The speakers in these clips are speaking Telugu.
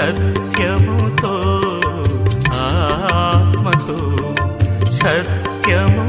సత్యముతో ఆత్మతో సత్యము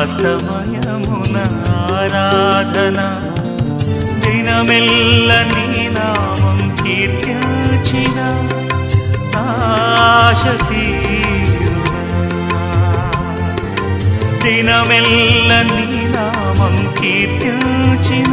అస్తమయమున ఆరాధన. దినమెల్ల నీ నామం కీర్తించిన ఆశ దినమెల్ల నీ నామం కీర్తించిన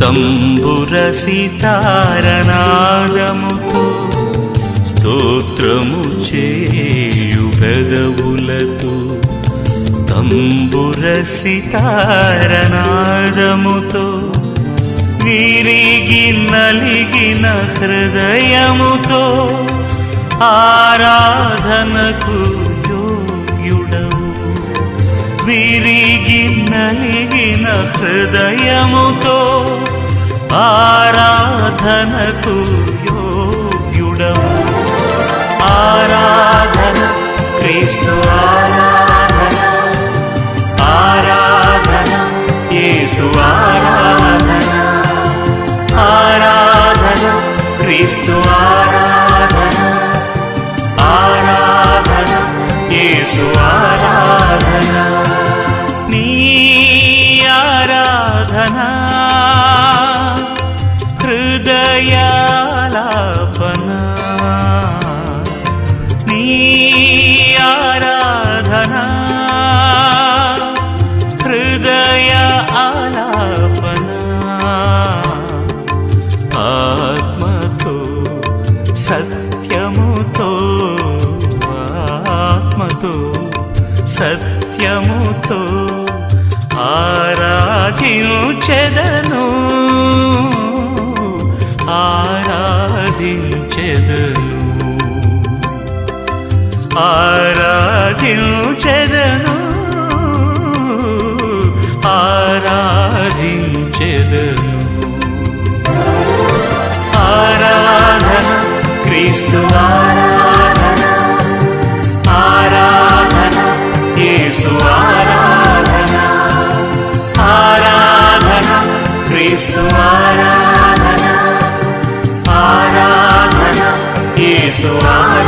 తంబుర సితారనాదముతో స్తోత్రము చేయు పెదవులతో తంబుర సితారనాదముతో విరిగి నలిగిన హృదయముతో ఆరాధనకు యోగ్యుడవు విరిగి నలిగిన హృదయముతో ఆరాధనకు యోగ్యుడవు. ఆరాధన క్రీస్తు ఆరాధన. ఆరాధన యేసు ఆరాధన. ఆరాధన క్రీస్తు ఆరాధన. సత్యముతో ఆరాధించెదను. ఆరాధించెదను. ఆరాధించెదను. ఆరాధన ఆరాధన యేసు ఆరాధన